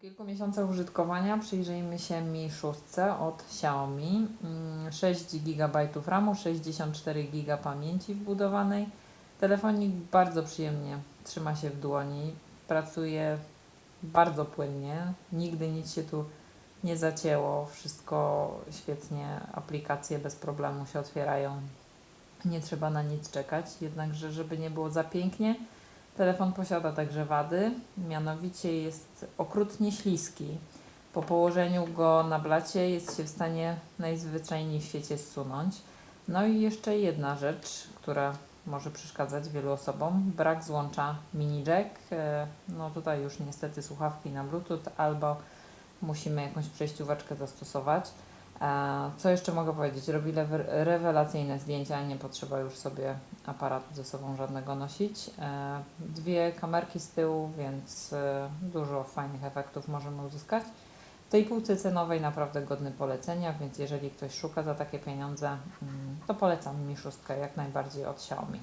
kilku miesiącach użytkowania przyjrzyjmy się Mi 6 od Xiaomi. Mm, 6 GB RAMu, 64 GB pamięci wbudowanej. Telefonik bardzo przyjemnie trzyma się w dłoni, pracuje bardzo płynnie, nigdy nic się tu nie zacięło, wszystko świetnie, aplikacje bez problemu się otwierają, nie trzeba na nic czekać, jednakże żeby nie było za pięknie, Telefon posiada także wady, mianowicie jest okrutnie śliski. Po położeniu go na blacie jest się w stanie najzwyczajniej w świecie zsunąć. No i jeszcze jedna rzecz, która może przeszkadzać wielu osobom, brak złącza mini jack. E, No tutaj już niestety słuchawki na bluetooth albo musimy jakąś przejścióweczkę zastosować. Co jeszcze mogę powiedzieć? Robi rewelacyjne zdjęcia, nie potrzeba już sobie aparatu ze sobą żadnego nosić. E, Dwie kamerki z tyłu, więc e, dużo fajnych efektów możemy uzyskać. W tej półce cenowej naprawdę godny polecenia, więc jeżeli ktoś szuka za takie pieniądze, mm, to polecam mi szóstkę jak najbardziej od Xiaomi.